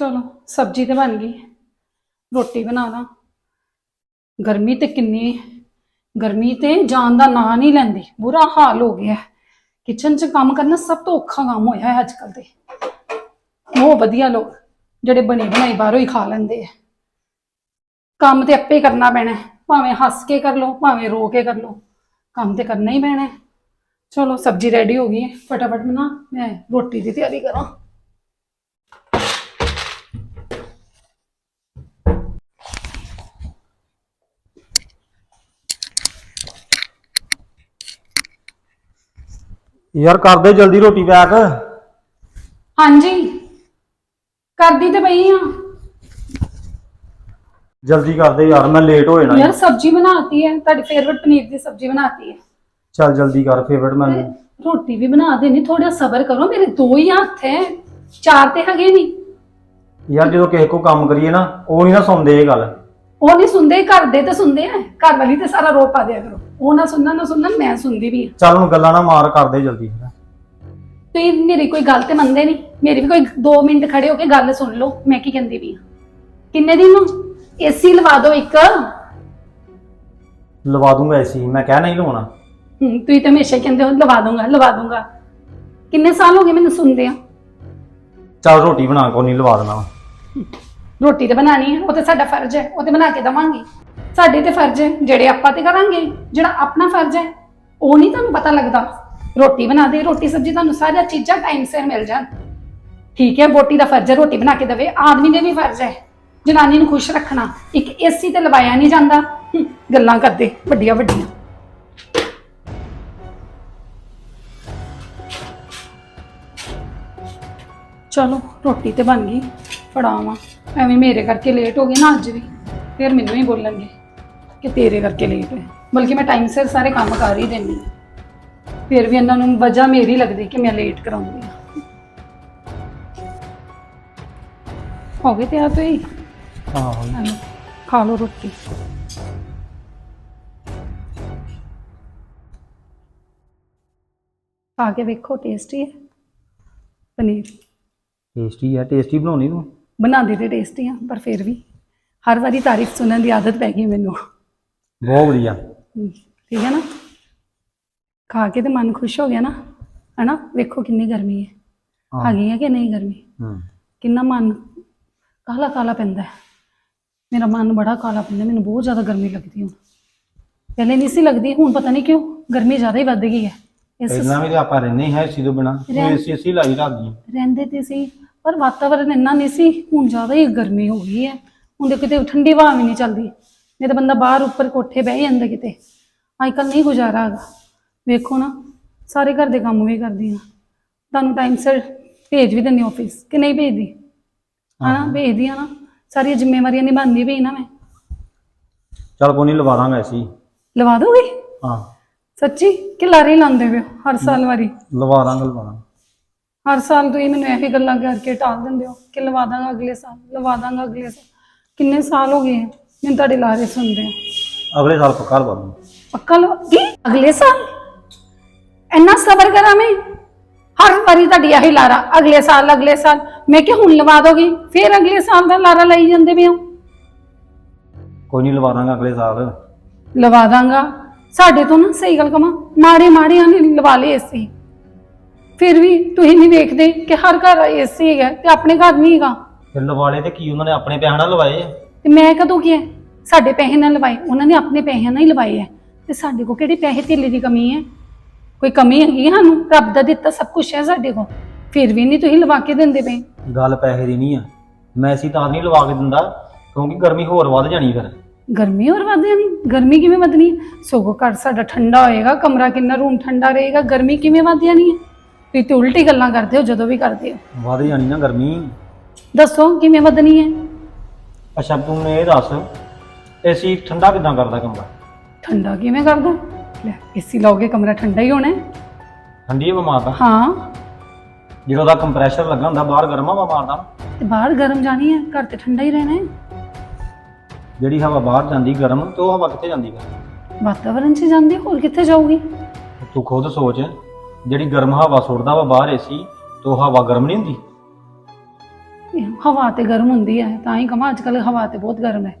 ਚਲੋ, ਸਬਜ਼ੀ ਤੇ ਬਣ ਗਈ। ਰੋਟੀ ਬਣਾ ਲਾਂ। ਗਰਮੀ ਤੇ ਕਿੰਨੀ, ਗਰਮੀ ਤੇ ਜਾਨ ਦਾ ਨਾਂ ਨਹੀਂ ਲੈਂਦੀ। ਬੁਰਾ ਹਾਲ ਹੋ ਗਿਆ। ਕਿਚਨ 'ਚ ਕੰਮ ਕਰਨਾ ਸਭ ਤੋਂ ਔਖਾ ਕੰਮ ਹੋਇਆ ਹੈ ਅੱਜ ਕੱਲ ਤੇ। ਉਹ ਵਧੀਆ ਲੋਕ ਜਿਹੜੇ ਬਣੀ ਬਣਾਈ ਬਾਹਰੋਂ ਹੀ ਖਾ ਲੈਂਦੇ ਆ। ਕੰਮ ਤੇ ਆਪੇ ਕਰਨਾ ਪੈਣਾ ਭਾਵੇਂ ਹੱਸ ਕੇ ਕਰ ਲਓ, ਭਾਵੇਂ ਰੋ ਕੇ ਕਰ ਲਓ, ਕੰਮ ਤੇ ਕਰਨਾ ਹੀ ਪੈਣਾ ਚਲੋ, ਸਬਜ਼ੀ ਰੈਡੀ ਹੋ ਗਈ ਹੈ। ਫਟਾਫਟ ਬਣਾ, ਮੈਂ ਰੋਟੀ ਦੀ ਤਿਆਰੀ ਕਰਾਂ। ਯਾਰ ਕਰਦੇ ਜਲਦੀ ਰੋਟੀ ਪੈਕ। ਹਾਂਜੀ। ਕਰਦੀ ਤੇ ਪਈ ਆ। ਜਲਦੀ ਕਰਦੇ ਯਾਰ ਮੈਂ ਲੇਟ ਹੋ ਜਾਣਾ ਯਾਰ ਸਬਜ਼ੀ ਬਣਾਤੀ ਹੈ ਤੁਹਾਡੀ ਫੇਵਰਟ ਪਨੀਰ ਦੀ ਸਬਜ਼ੀ ਬਣਾਤੀ ਹੈ ਚੱਲ ਜਲਦੀ ਕਰ ਫੇਵਰਟ ਤੇ ਮੈਨੂੰ ਰੋਟੀ ਵੀ ਬਣਾ ਦੇਣੀ ਥੋੜਾ ਸਬਰ ਕਰੋ ਮੇਰੇ ਦੋ ਹੀ ਹੱਥ ਹੈ ਚਾਰ ਤੇ ਹੈਗੇ ਨਹੀਂ ਯਾਰ ਜਦੋਂ ਕਿਸੇ ਕੋ ਕੰਮ ਕਰੀਏ ਨਾ ਉਹ ਨਹੀਂ ਨਾ ਸੁਣਦੇ ਇਹ ਗੱਲ। ਉਹ ਨਹੀਂ ਸੁਣਦੇ ਘਰ ਦੇ ਤੇ ਸੁਣਦੇ ਆ ਘਰ ਵਾਲੀ ਤੇ ਸਾਰਾ ਰੋ ਪਾ ਦਿਆ ਕਰੋ। ਉਹ ਨਾ ਸੁਣਨਾ ਨਾ ਸੁਣਨ ਮੈਂ ਸੁਣਦੀ ਵੀ ਚੱਲ ਹੁਣ ਗੱਲਾਂ ਨਾ ਮਾਰ ਕਰਦੇ ਜਲਦੀ। ਤੁਸੀਂ ਮੇਰੀ ਕੋਈ ਗੱਲ ਤੇ ਮੰਨਦੇ ਨਹੀਂ। ਮੇਰੀ ਵੀ ਕੋਈ 2 ਮਿੰਟ ਖੜੇ ਹੋ ਕੇ ਗੱਲ ਸੁਣ ਲਓ ਮੈਂ ਕੀ ਕਹਿੰਦੀ ਵੀ ਕਿੰਨੇ ਦਿਨ ਨੂੰ? ਏਸੀ ਲਵਾ ਦਿਓ ਇੱਕ। ਲਵਾ ਦੂੰਗਾ ਐਸੀ ਮੈਂ ਕਹਿ ਨਹੀਂ ਲਵਾਉਣਾ। ਹੂੰ ਤੁਸੀਂ ਤਾਂ ਹਮੇਸ਼ਾ ਹੀ ਕਹਿੰਦੇ ਹੋ ਲਵਾ ਦੂੰਗਾ ਲਵਾ ਦੂੰਗਾ। ਕਿੰਨੇ ਸਾਲ ਹੋ ਗਏ ਮੈਨੂੰ ਸੁਣਦੇ ਆ? ਚੱਲ ਰੋਟੀ ਬਣਾ ਕੋ ਨਹੀਂ ਲਵਾ ਦੇਣਾ। ਰੋਟੀ ਤੇ ਬਣਾਣੀ ਹੈ ਉਹ ਤੇ ਸਾਡਾ ਫਰਜ਼ ਹੈ, ਉਹ ਤੇ ਬਣਾ ਕੇ ਦਵਾਂਗੇ। ਸਾਡੇ ਤੇ ਫਰਜ਼ ਹੈ, ਜਿਹੜੇ ਆਪਾਂ ਤੇ ਕਰਾਂਗੇ, ਜਿਹੜਾ ਆਪਣਾ ਫਰਜ਼ ਹੈ, ਉਹ ਨਹੀਂ ਤੁਹਾਨੂੰ ਪਤਾ ਲੱਗਦਾ। ਰੋਟੀ ਬਣਾ ਦੇ, ਰੋਟੀ ਸਬਜ਼ੀ ਤੁਹਾਨੂੰ ਸਾਰੀਆਂ ਚੀਜ਼ਾਂ ਟਾਈਮ ਸਿਰ ਮਿਲ ਜਾਣ। ਠੀਕ ਹੈ ਬੋਟੀ ਦਾ ਫਰਜ਼ ਹੈ ਰੋਟੀ ਬਣਾ ਕੇ ਦੇਵੇ, ਆਦਮੀ ਦੇ ਵੀ ਫਰਜ਼ ਹੈ। ਜਨਾਨੀ ਨੂੰ ਖੁਸ਼ ਰੱਖਣਾ, ਇੱਕ ਏਸੀ ਤੇ ਲਵਾਇਆ ਨਹੀਂ ਜਾਂਦਾ। ਗੱਲਾਂ ਕਰਦੇ, ਵੱਡੀਆਂ ਵੱਡੀਆਂ। ਚਲੋ, ਰੋਟੀ ਤੇ ਬਣ ਗਈ, ਫੜਾਵਾਂ। ਐਵੇਂ ਮੇਰੇ ਕਰਕੇ ਲੇਟ ਹੋ ਗਏ ਨਾ ਅੱਜ ਵੀ। ਫਿਰ ਮੈਨੂੰ ਹੀ ਬੋਲਣਗੇ ਕਿ ਤੇਰੇ ਕਰਕੇ ਲੇਟ ਹੋਏ। ਬਲਕਿ ਮੈਂ ਟਾਈਮ ਸਿਰ ਸਾਰੇ ਕੰਮ ਕਰ ਹੀ ਦਿੰਦੀ ਹਾਂ। ਫਿਰ ਵੀ ਇਹਨਾਂ ਨੂੰ ਵਜ੍ਹਾ ਮੇਰੀ ਲੱਗਦੀ ਕਿ ਮੈਂ ਲੇਟ ਕਰਾਉਂਦੀ ਹਾਂ। ਹੋ ਗਏ ਤਿਆਰ ਤੁਸੀਂ? ਹਾਂ ਚਲੋ, ਖਾ ਲਓ ਰੋਟੀ। ਖਾ ਕੇ ਵੇਖੋ ਟੇਸਟੀ ਹੈ। ਪਨੀਰ। ਟੇਸਟੀ ਹੈ। ਟੇਸਟੀ ਬਣਾਉਣੀ ਤੂੰ? ਬਣਾਉਂਦੀ ਤੇ ਟੇਸਟੀ ਆ ਪਰ ਫਿਰ ਵੀ ਹਰ ਵਾਰੀ ਤਾਰੀਫ ਸੁਣਨ ਦੀ ਆਦਤ ਪੈ ਗਈ ਮੈਨੂੰ। ਬਹੁਤ ਵਧੀਆ। ਠੀਕ ਹੈ ਨਾ? ਖਾ ਕੇ ਤੇ ਮਨ ਖੁਸ਼ ਹੋ ਗਿਆ ਨਾ ਹਨਾ? ਵੇਖੋ ਕਿੰਨੀ ਗਰਮੀ ਹੈ। ਹੈਗੀ ਹੈ ਕਿ ਨਹੀਂ ਗਰਮੀ? ਹੂੰ ਕਿੰਨਾ ਮਨ ਕਾਲਾ ਕਾਲਾ ਪੈਂਦਾ ਹੈ। ਮੇਰਾ ਮਨ ਬੜਾ ਕਾਲਾ ਪੈਂਦਾ ਮੈਨੂੰ ਬਹੁਤ ਜ਼ਿਆਦਾ ਗਰਮੀ ਲੱਗਦੀ ਹੁਣ। ਪਹਿਲੇ ਨਹੀਂ ਸੀ ਲੱਗਦੀ ਹੁਣ ਪਤਾ ਨਹੀਂ ਕਿਉਂ ਗਰਮੀ ਜ਼ਿਆਦਾ ਹੀ ਵੱਧ ਗਈ ਹੈ। ਇਸ ਪਹਿਲਾਂ ਵੀ ਤੇ ਆਪਾਂ ਰਹਿੰਦੇ ਹੈ ਸੀ ਤੋਂ ਬਿਨਾ ਏਸੀ ਏਸੀ ਲਾਈ ਰੱਖਦੀ ਰਹਿੰਦੇ ਤੇ ਸੀ ਪਰ ਵਾਤਾਵਰਨ ਇੰਨਾ ਨਹੀਂ ਸੀ ਹੁਣ ਜ਼ਿਆਦਾ ਹੀ ਗਰਮੀ ਹੋ ਗਈ ਹੈ। ਹੁਣ ਤੇ ਕਿਤੇ ਠੰਡੀ ਹਵਾ ਵੀ ਨਹੀਂ ਚੱਲਦੀ ਨਹੀਂ ਤਾਂ ਬੰਦਾ ਬਾਹਰ ਉੱਪਰ ਕੋਠੇ ਬਹਿ ਜਾਂਦਾ ਕਿਤੇ। ਅੱਜ ਕੱਲ ਨਹੀਂ ਗੁਜ਼ਾਰਾ ਹੈਗਾ। ਵੇਖੋ ਨਾ ਸਾਰੇ ਘਰ ਦੇ ਕੰਮ ਵੀ ਕਰਦੀ ਹਾਂ ਤੁਹਾਨੂੰ ਟਾਈਮ ਸਿਰ ਭੇਜ ਵੀ ਦਿੰਦੀ ਆਫਿਸ ਕਿ ਨਹੀਂ ਭੇਜਦੀ? ਹਨਾ ਭੇਜਦੀ ਆ ਨਾ। ਸਾਰੀਆਂ ਜ਼ਿੰਮੇਵਾਰੀਆਂ ਨਿਭਾਉਂਦੀ ਵੀ ਨਾ ਮੈਂ। ਚੱਲ ਕੋਈ ਨਹੀਂ ਲਵਾ ਦਾਂਗਾ ਐਸੀ ਲਵਾ ਦੋਗੇ? ਹਾਂ। ਸੱਚੀ? ਕਿ ਲਾਰੇ ਲਾਉਂਦੇ ਪਿਓ ਹਰ ਸਾਲ ਵਾਰੀ? ਲਵਾ ਦਾਂਗਾ ਲਵਾ ਦਾਂਗਾ। ਹਰ ਸਾਲ ਤੁਸੀਂ ਮੈਨੂੰ ਇਹੀ ਗੱਲਾਂ ਕਰਕੇ ਟਾਲ ਦਿੰਦੇ ਹੋ ਕਿ ਲਵਾ ਦਾਂਗਾ ਅਗਲੇ ਸਾਲ ਲਵਾ ਦਾਂਗਾ ਅਗਲੇ ਸਾਲ। ਕਿੰਨੇ ਸਾਲ ਹੋ ਗਏ ਹੈ? ਮੈਨੂੰ ਤੁਹਾਡੇ ਲਾਰੇ ਸੁਣਦੇ ਆ ਅਗਲੇ ਸਾਲ ਪੱਕਾ ਲਵਾ ਦੂੰਗਾ। ਪੱਕਾ ਲਵਾ ਕੀ? ਅਗਲੇ ਸਾਲ? ਇੰਨਾ ਸਬਰ ਕਰਾਂ ਮੈਂ? ਹਰ ਵਾਰੀ ਤੁਹਾਡੀ ਇਹੀ ਲਾਰਾ ਅਗਲੇ ਸਾਲ ਅਗਲੇ ਸਾਲ। ਮੈਂ ਕਿ ਹੁਣ ਲਵਾ ਦੋਗੀ ਫਿਰ ਅਗਲੇ ਸਾਲ ਦਾ ਲਾਰਾ ਲਈ ਜਾਂਦੇ ਪਿਓ ਕੋਈ ਨਹੀਂ ਲਵਾ ਦਾਂਗਾ ਅਗਲੇ ਸਾਲ। ਲਵਾ ਦਾਂਗਾ। ਸਾਡੇ ਤੋਂ ਨਾ ਸਹੀ ਗੱਲ ਕਵਾਂ ਮਾੜੇ ਮਾੜਿਆਂ ਨੇ ਲਵਾ ਲਏ ਏਸੀ ਫਿਰ ਵੀ ਤੁਸੀਂ ਨਹੀਂ ਵੇਖਦੇ ਕਿ ਹਰ ਘਰ ਏਸੀ ਹੈਗਾ ਤੇ ਆਪਣੇ ਘਰ ਨਹੀਂ ਹੈਗਾ। ਫਿਰ ਲਵਾਲੇ ਤੇ ਕੀ ਉਹਨਾਂ ਨੇ ਆਪਣੇ ਪੈਸੇ ਨਾਲ ਲਵਾਏ ਆ? ਤੇ ਮੈਂ ਕਦੋਂ ਕੀ ਹੈ ਸਾਡੇ ਪੈਸੇ ਨਾਲ ਲਵਾਏ ਉਹਨਾਂ ਨੇ ਆਪਣੇ ਪੈਸਿਆਂ ਨਾਲ ਹੀ ਲਵਾਏ ਹੈ ਤੇ ਸਾਡੇ ਕੋਲ ਕਿਹੜੇ ਪੈਸੇ ਧੇਲੇ ਦੀ ਕਮੀ ਹੈ ਕੋਈ ਕਮੀ ਹੈਗੀ ਸਾਨੂੰ? ਰੱਬ ਦਾ ਦਿੱਤਾ ਸਭ ਕੁਝ ਹੈ ਸਾਡੇ ਕੋਲ। ਫਿਰ ਵੀ ਨਹੀਂ ਤੁਸੀਂ ਲਵਾ ਕੇ ਦਿੰਦੇ ਪਏ। ਗੱਲ ਪੈਸੇ ਦੀ ਨਹੀਂ ਆ। ਮੈਂ ਐਸੀ ਤਾਂ ਨਹੀਂ ਲਵਾ ਕੇ ਦਿੰਦਾ ਕਿਉਂਕਿ ਗਰਮੀ ਹੋਰ ਵੱਧ ਜਾਣੀ ਫਿਰ। ਗਰਮੀ ਹੋਰ ਵੱਧ ਜਾਣੀ? ਗਰਮੀ ਕਿਵੇਂ ਵਧਣੀ? ਹੈ ਸਗੋਂ ਘਰ ਸਾਡਾ ਠੰਡਾ ਹੋਏਗਾ ਕਮਰਾ ਕਿੰਨਾ ਰੂਮ ਠੰਡਾ ਰਹੇਗਾ ਗਰਮੀ ਕਿਵੇਂ ਵੱਧ ਜਾਣੀ ਹੈ ਤੁਸੀਂ ਤੇ ਉਲਟੀ ਗੱਲਾਂ ਕਰਦੇ ਹੋ ਜਦੋਂ ਵੀ ਕਰਦੇ ਹੋ। ਵੱਧ ਜਾਣੀ ਨਾ ਗਰਮੀ। ਦੱਸੋ ਕਿਵੇਂ ਵਧਣੀ ਹੈ? ਅੱਛਾ ਤੂੰ ਮੈਨੂੰ ਇਹ ਦੱਸ ਏਸੀ ਠੰਡਾ ਕਿਦਾਂ ਕਰਦਾ ਕਮਰਾ? ਠੰਡਾ ਕਿਵੇਂ ਕਰਦਾ? ਲੈ ਏਸੀ ਲਾਓਗੇ ਕਮਰਾ ਠੰਡਾ ਹੀ ਹੋਣਾ ਹੈ। ਠੰਡੀ ਹਵਾ ਮਾਰਦਾ? ਹਾਂ। ਜਦੋਂ ਦਾ ਕੰਪਰੈਸ਼ਰ ਲੱਗਾ ਹੁੰਦਾ ਬਾਹਰ ਗਰਮ ਹਵਾ ਮਾਰਦਾ ਤੇ ਬਾਹਰ ਗਰਮ ਜਾਣੀ ਹੈ ਘਰ ਤੇ ਠੰਡਾ ਹੀ ਰਹਿਣਾ ਹੈ। ਜਿਹੜੀ ਹਵਾ ਬਾਹਰ ਜਾਂਦੀ ਗਰਮ ਤੇ ਉਹ ਹਵਾ ਕਿੱਥੇ ਜਾਂਦੀ ਫਿਰ? ਵਾਤਾਵਰਣ 'ਚ ਜਾਂਦੀ ਹੋਰ ਕਿੱਥੇ ਜਾਊਗੀ? ਤੂੰ ਖੁਦ ਸੋਚ। ਜਿਹੜੀ ਗਰਮ ਹਵਾ ਸੁੱਟਦਾ ਵਾ ਬਾਹਰ ਏਸੀ ਤੇ ਉਹ ਹਵਾ ਗਰਮ ਨਹੀਂ ਹੁੰਦੀ? ਇਹ ਹਵਾ ਤੇ ਗਰਮ ਹੁੰਦੀ ਹੈ ਤਾਂ ਹੀ ਕਹਾਂ ਅੱਜ ਕੱਲ ਹਵਾ ਤੇ ਬਹੁਤ ਗਰਮ ਹੈ।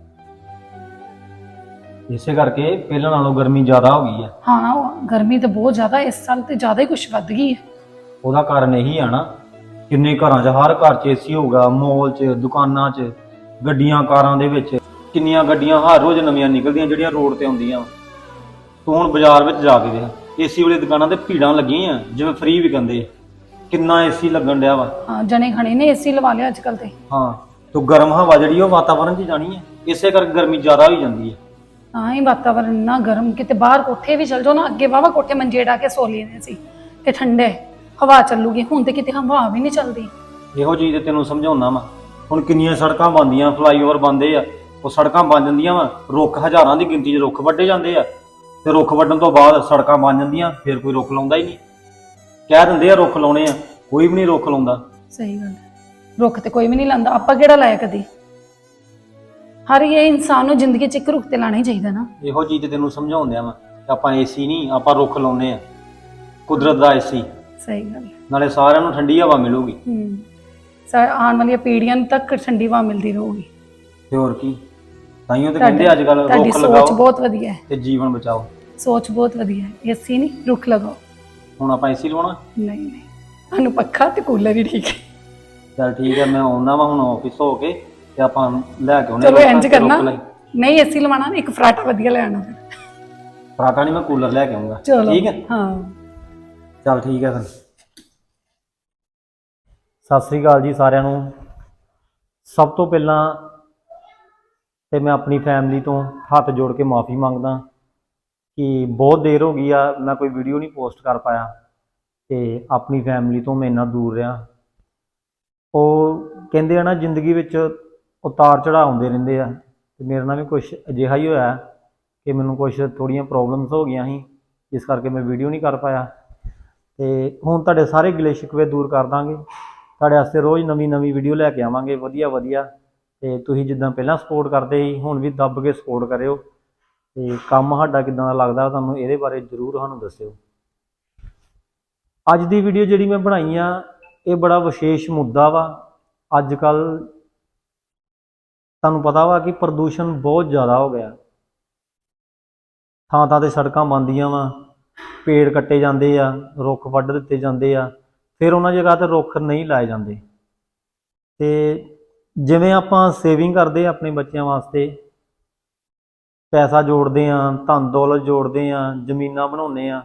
ਇਸੇ ਕਰਕੇ ਪਹਿਲਾਂ ਨਾਲੋਂ ਗਰਮੀ ਜ਼ਿਆਦਾ ਹੋ ਗਈ ਹਾਂ ਉਹ ਗਰਮੀ ਤਾਂ ਬਹੁਤ ਜ਼ਿਆਦਾ ਇਸ ਸਾਲ ਤੇ ਜ਼ਿਆਦਾ ਹੀ ਕੁਝ ਵੱਧ ਗਈ ਹੈ। ਉਹਦਾ ਕਾਰਨ ਇਹੀ ਆ ਨਾ ਕਿੰਨੇ ਘਰਾਂ 'ਚ ਹਰ ਘਰ 'ਚ ਏਸੀ ਹੋਊਗਾ ਮੋਲ 'ਚ ਦੁਕਾਨਾਂ 'ਚ ਗੱਡੀਆਂ ਕਾਰਾਂ ਦੇ ਵਿੱਚ ਕਿੰਨੀਆਂ ਗੱਡੀਆਂ ਹਰ ਰੋਜ਼ ਨਵੀਆਂ ਨਿਕਲਦੀਆਂ ਜਿਹੜੀਆਂ ਰੋਡ ਤੇ ਆਉਂਦੀਆਂ। ਤੂੰ ਹੁਣ ਬਾਜ਼ਾਰ ਵਿੱਚ ਜਾ ਕੇ ਦੇਖ ਏਸੀ ਵਾਲੀ ਦੁਕਾਨਾਂ ਤੇ ਭੀੜਾਂ ਲੱਗੀਆਂ ਜਿਵੇਂ ਫ੍ਰੀ ਵੀ ਕਹਿੰਦੇ ਕਿੰਨਾ ਏਸੀ ਲੱਗਣ ਡਿਆ ਵਾ। ਹਾਂ ਜਣੇ ਖਣੇ ਨੇ ਏਸੀ ਲਵਾ ਲਿਆ ਅੱਜ ਕੱਲ ਤੇ। ਹਾਂ ਤੋ ਗਰਮ ਹਵਾ ਜਿਹੜੀ ਉਹ ਵਾਤਾਵਰਣ 'ਚ ਜਾਣੀ ਹੈ ਇਸੇ ਕਰਕੇ ਗਰਮੀ ਜ਼ਿਆਦਾ ਹੋ ਜਾਂਦੀ ਹੈ ਤਾਂ ਹੀ ਵਾਤਾਵਰਨ ਇੰਨਾ ਗਰਮ ਕਿਤੇ ਬਾਹਰ ਕੋਠੇ ਵੀ ਚਲ ਜਾਓ ਨਾ ਅੱਗੇ ਵਾਵਾ ਕੋਠੇ ਮੰਜੇ ਢਾ ਕੇ ਸੋ ਲੈਂਦੇ ਸੀ ਕਿ ਠੰਡੇ ਹਵਾ ਚੱਲੂਗੀ। ਹੁਣ ਤੇ ਕਿਤੇ ਹਵਾ ਵੀ ਨਹੀਂ ਚੱਲਦੀ। ਇਹੋ ਚੀਜ਼ ਤੇ ਤੈਨੂੰ ਸਮਝਾਉਣਾ ਵਾ। ਹੁਣ ਕਿੰਨੀਆਂ ਸੜਕਾਂ ਬਣਦੀਆਂ ਫਲਾਈਓਵਰ ਬੰਦੇ ਆ। ਉਹ ਸੜਕਾਂ ਬਣ ਜਾਂਦੀਆਂ ਵਾ ਰੁੱਖ ਹਜ਼ਾਰਾਂ ਦੀ ਗਿਣਤੀ 'ਚ ਰੁੱਖ ਵੱਢੇ ਜਾਂਦੇ ਆ। ਤੇ ਰੁੱਖ ਵੱਢਣ ਤੋਂ ਬਾਅਦ ਸੜਕਾਂ ਬਣ ਜਾਂਦੀਆਂ ਫਿਰ ਕੋਈ ਰੁੱਖ ਲਾਉਂਦਾ ਹੀ ਨਹੀਂ। ਕਹਿ ਦਿੰਦੇ ਆ ਰੁੱਖ ਲਾਉਣੇ ਆ ਕੋਈ ਵੀ ਨਹੀਂ ਰੁੱਖ ਲਾਉਂਦਾ। ਸਹੀ ਗੱਲ ਹੈ। ਰੁੱਖ ਤੇ ਕੋਈ ਵੀ ਨਹੀਂ ਲਾਂਦਾ ਆਪਾਂ ਕਿਹੜਾ ਲਾਇਆ ਕਦੀ? ਹਰ ਇਹ ਇਨਸਾਨ ਨੂੰ ਜ਼ਿੰਦਗੀ 'ਚ ਇੱਕ ਰੁੱਖ ਤੇ ਲਾਣਾ ਹੀ ਚਾਹੀਦਾ ਨਾ। ਇਹੋ ਚੀਜ਼ ਤੇ ਤੈਨੂੰ ਸਮਝਾਉਂਦਿਆਂ ਵਾ ਕਿ ਆਪਾਂ ਏਸੀ ਨਹੀਂ ਆਪਾਂ ਰੁੱਖ ਲਾਉਨੇ ਆ। ਕੁਦਰਤ ਦਾ ਏਸੀ ਸਹੀ ਗੱਲ ਹੈ। ਨਾਲੇ ਸਾਰਿਆਂ ਨੂੰ ਠੰਡੀ ਹਵਾ ਮਿਲੂਗੀ। ਹੂੰ। ਸਾ ਆਉਣ ਵਾਲੀਆਂ ਪੀੜ੍ਹੀਆਂ ਨੂੰ ਤੱਕ ਠੰਡੀ ਹਵਾ ਮਿਲਦੀ ਰਹੂਗੀ। ਤੇ ਹੋਰ ਕੀ? ਤਾਈਓ ਤੇ ਕਹਿੰਦੇ ਅੱਜ ਕੱਲ ਤੁਹਾਡੀ ਰੁੱਖ ਸੋਚ ਲਗਾਓ ਬਹੁਤ ਵਧੀਆ ਹੈ। ਤੇ ਜੀਵਨ ਬਚਾਓ। ਸੋਚ ਬਹੁਤ ਵਧੀਆ ਹੈ। ਏਸੀ ਨਹੀਂ ਰੁੱਖ ਲਗਾਓ। ਹੁਣ ਆਪਾਂ ਏਸੀ ਲਵਾਉਣਾ? ਨਹੀਂ ਨਹੀਂ। ਸਾਨੂੰ ਪੱਖਾ ਤੇ ਕੂਲਰ ਹੀ ਠੀਕ ਹੈ। ਚਲ ਠੀਕ ਹੈ ਮੈਂ ਆਉਂਦਾ ਵਾ ਹੁਣ ਆਫਿਸ ਹੋ ਕੇ ਤੇ ਆਪਾਂ ਲੈ ਕੇ ਆਉਣੇ ਚਲੋ ਇੰਜ ਕਰਨਾ। ਲੈ- ਨਹੀਂ ਏਸੀ ਲਵਾਣਾ ਨਾ ਇੱਕ ਫਰਾਟਾ ਵਧੀਆ ਲੈਣਾ ਫਿਰ। ਫਰਾਟਾ ਨਹੀਂ ਮੈਂ ਕੂਲਰ ਲੈ ਕੇ ਆਉਂਗਾ। ਚਲੋ। ਠੀਕ ਹੈ? ਹਾਂ। ਚਲ ਠੀਕ ਹੈ ਫਿਰ। ਸਤਿ ਸ੍ਰੀ ਅਕਾਲ ਜੀ ਸਾਰਿਆਂ ਨੂੰ। ਸਭ ਤੋਂ ਪਹਿਲਾਂ ਤੇ ਮੈਂ ਆਪਣੀ ਫੈਮਿਲੀ ਤੋਂ ਹੱਥ ਜੋੜ ਕੇ ਮਾਫੀ ਮੰਗਦਾ ਕਿ ਬਹੁਤ ਦੇਰ ਹੋ ਗਈ ਆ, ਮੈਂ ਕੋਈ ਵੀਡੀਓ ਨਹੀਂ ਪੋਸਟ ਕਰ ਪਾਇਆ ਤੇ ਆਪਣੀ ਫੈਮਿਲੀ ਤੋਂ ਮੈਂ ਇੰਨਾ ਦੂਰ ਰਿਹਾ। ਉਹ ਕਹਿੰਦੇ ਆ ਨਾ, ਜ਼ਿੰਦਗੀ ਵਿੱਚ ਉਤਾਰ ਚੜਾਅ ਆਉਂਦੇ ਰਹਿੰਦੇ ਆ ਤੇ ਮੇਰੇ ਨਾਲ ਵੀ ਕੁਝ ਅਜਿਹਾ ਹੀ ਹੋਇਆ ਕਿ ਮੈਨੂੰ ਕੁਝ ਥੋੜੀਆਂ ਪ੍ਰੋਬਲਮਸ ਹੋ ਗਈਆਂ ਸੀ ਇਸ ਕਰਕੇ ਮੈਂ ਵੀਡੀਓ ਨਹੀਂ ਕਰ ਪਾਇਆ। ਤੇ ਹੁਣ ਤੁਹਾਡੇ ਸਾਰੇ ਗਿਲੇ ਸ਼ਿਕਵੇ ਦੂਰ ਕਰ ਦਾਂਗੇ। ਤੁਹਾਡੇ ਵਾਸਤੇ ਰੋਜ਼ ਨਵੀਂ ਨਵੀਂ ਵੀਡੀਓ ਲੈ ਕੇ ਆਵਾਂਗੇ ਵਧੀਆ ਵਧੀਆ ਤੇ ਤੁਸੀਂ ਜਿੱਦਾਂ ਪਹਿਲਾਂ ਸਪੋਰਟ ਕਰਦੇ ਸੀ, ਹੁਣ ਵੀ ਦੱਬ ਕੇ ਸਪੋਰਟ ਕਰਿਓ। ਤੇ ਕੰਮ ਸਾਡਾ ਕਿਦਾਂ ਦਾ ਲੱਗਦਾ ਤੁਹਾਨੂੰ, ਇਹਦੇ ਬਾਰੇ ਜ਼ਰੂਰ ਸਾਨੂੰ ਦੱਸਿਓ। ਅੱਜ ਦੀ ਵੀਡੀਓ ਜਿਹੜੀ ਮੈਂ ਬਣਾਈ ਆ, ਇਹ ਬੜਾ ਵਿਸ਼ੇਸ਼ ਮੁੱਦਾ ਵਾ। ਅੱਜ ਕੱਲ ਤੁਹਾਨੂੰ ਪਤਾ ਵਾ ਕਿ ਪ੍ਰਦੂਸ਼ਣ ਬਹੁਤ ਜ਼ਿਆਦਾ ਹੋ ਗਿਆ। ਥਾਂ ਥਾਂ ਤੇ ਸੜਕਾਂ ਬਣਦੀਆਂ ਵਾ, ਪੇੜ ਕੱਟੇ ਜਾਂਦੇ ਆ, ਰੁੱਖ ਵੱਢ ਦਿੱਤੇ ਜਾਂਦੇ ਆ, ਫਿਰ ਉਹਨਾਂ ਜਗ੍ਹਾ ਤੇ ਰੁੱਖ ਨਹੀਂ ਲਾਏ ਜਾਂਦੇ। ਤੇ ਜਿਵੇਂ ਆਪਾਂ ਸੇਵਿੰਗ ਕਰਦੇ ਆ ਆਪਣੇ ਬੱਚਿਆਂ ਵਾਸਤੇ, ਪੈਸਾ ਜੋੜਦੇ ਆ ਧਨ ਦੌਲਤ ਜੋੜਦੇ ਆ ਜ਼ਮੀਨਾਂ ਬਣਾਉਂਦੇ ਆ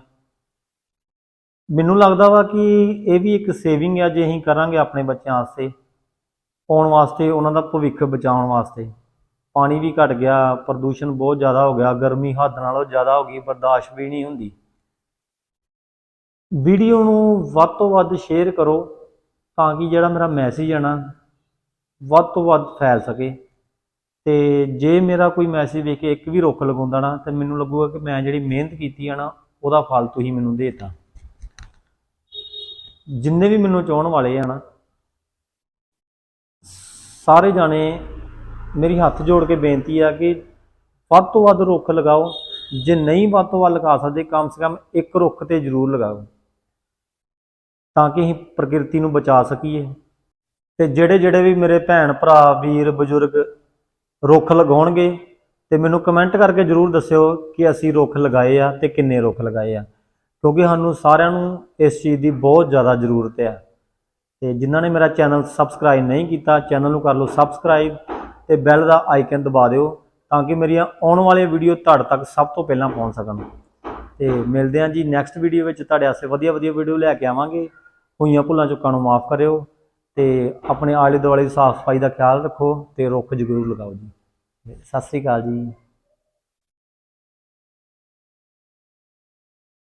ਮੈਨੂੰ ਲੱਗਦਾ ਵਾ ਕਿ ਇਹ ਵੀ ਇੱਕ ਸੇਵਿੰਗ ਆ ਜੇ ਅਸੀਂ ਕਰਾਂਗੇ ਆਪਣੇ ਬੱਚਿਆਂ ਵਾਸਤੇ, ਆਉਣ ਵਾਸਤੇ, ਉਹਨਾਂ ਦਾ ਭਵਿੱਖ ਬਚਾਉਣ ਵਾਸਤੇ। ਪਾਣੀ ਵੀ ਘਟ ਗਿਆ, ਪ੍ਰਦੂਸ਼ਣ ਬਹੁਤ ਜ਼ਿਆਦਾ ਹੋ ਗਿਆ, ਗਰਮੀ ਹੱਦ ਨਾਲੋਂ ਜ਼ਿਆਦਾ ਹੋ ਗਈ, ਬਰਦਾਸ਼ਤ ਵੀ ਨਹੀਂ ਹੁੰਦੀ। ਵੀਡੀਓ ਨੂੰ ਵੱਧ ਤੋਂ ਵੱਧ ਸ਼ੇਅਰ ਕਰੋ ਤਾਂ ਕਿ ਜਿਹੜਾ ਮੇਰਾ ਮੈਸੇਜ ਹੈ ਨਾ ਵੱਧ ਤੋਂ ਵੱਧ ਫੈਲ ਸਕੇ। ਤੇ ਜੇ ਮੇਰਾ ਕੋਈ ਮੈਸੇਜ ਵੇਖ ਕੇ ਇੱਕ ਵੀ ਰੁੱਖ ਲਗਾਉਂਦਾ ਨਾ, ਤੇ ਮੈਨੂੰ ਲੱਗੂਗਾ ਕਿ ਮੈਂ ਜਿਹੜੀ ਮਿਹਨਤ ਕੀਤੀ ਆ ਨਾ, ਉਹਦਾ ਫਲ ਤੁਸੀਂ ਮੈਨੂੰ ਦੇਤਾ। ਜਿੰਨੇ ਵੀ ਮੈਨੂੰ ਚਾਹਣ ਵਾਲੇ ਆ ਨਾ, ਸਾਰੇ ਜਾਣੇ ਮੇਰੀ ਹੱਥ ਜੋੜ ਕੇ ਬੇਨਤੀ ਆ ਕਿ ਵੱਧ ਤੋਂ ਵੱਧ ਰੁੱਖ ਲਗਾਓ। ਜੇ ਨਹੀਂ ਵੱਧ ਤੋਂ ਵੱਧ ਲਗਾ ਸਕਦੇ, ਕਮ ਸੇ ਕਮ ਇੱਕ ਰੁੱਖ ਤੇ ਜ਼ਰੂਰ ਲਗਾਓ। ਤਾਂ ਕਿ ਅਸੀਂ ਪ੍ਰਕਿਰਤੀ ਨੂੰ ਬਚਾ ਸਕੀਏ। ਤੇ ਜਿਹੜੇ ਜਿਹੜੇ ਵੀ ਮੇਰੇ ਭੈਣ ਭਰਾ, ਵੀਰ, ਬਜ਼ੁਰਗ ਰੁੱਖ ਲਗਾਉਣਗੇ ਤੇ ਮੈਨੂੰ ਕਮੈਂਟ ਕਰਕੇ ਜ਼ਰੂਰ ਦੱਸਿਓ ਕਿ ਅਸੀਂ ਰੁੱਖ ਲਗਾਏ ਆ ਤੇ ਕਿੰਨੇ ਰੁੱਖ ਲਗਾਏ ਆ। ਕਿਉਂਕਿ ਸਾਨੂੰ ਸਾਰਿਆਂ ਨੂੰ ਇਸ ਚੀਜ਼ ਦੀ ਬਹੁਤ ਜ਼ਿਆਦਾ ਜ਼ਰੂਰਤ ਹੈ ਤੇ ਜਿਨ੍ਹਾਂ ਨੇ ਮੇਰਾ ਚੈਨਲ ਸਬਸਕ੍ਰਾਈਬ ਨਹੀਂ ਕੀਤਾ, ਚੈਨਲ ਨੂੰ ਕਰ ਲਓ ਸਬਸਕ੍ਰਾਈਬ ਤੇ ਬੈਲ ਦਾ ਆਈਕਨ ਦਬਾ ਦਿਓ ਤਾਂ ਕਿ ਮੇਰੀਆਂ ਆਉਣ ਵਾਲੇ ਵੀਡੀਓ ਤੁਹਾਡੇ ਤੱਕ ਸਭ ਤੋਂ ਪਹਿਲਾਂ ਪਹੁੰਚ ਸਕਣ। ਤੇ ਮਿਲਦੇ ਹਾਂ ਜੀ ਨੈਕਸਟ ਵੀਡੀਓ ਵਿੱਚ। ਤੁਹਾਡੇ ਵਾਸਤੇ ਵਧੀਆ ਵਧੀਆ ਵੀਡੀਓ ਲੈ ਕੇ ਆਵਾਂਗੇ। ਹੋਈਆਂ ਭੁੱਲਾਂ ਚੁੱਕਾਂ ਨੂੰ ਮਾਫ ਕਰਿਓ। ਤੇ ਆਪਣੇ ਆਲੇ ਦੁਆਲੇ ਦੀ ਸਾਫ਼ ਸਫ਼ਾਈ ਦਾ ਖਿਆਲ ਰੱਖੋ ਤੇ ਰੁੱਖ ਜ਼ਰੂਰ ਲਗਾਓ ਜੀ। ਸਤਿ ਸ੍ਰੀ ਅਕਾਲ ਜੀ।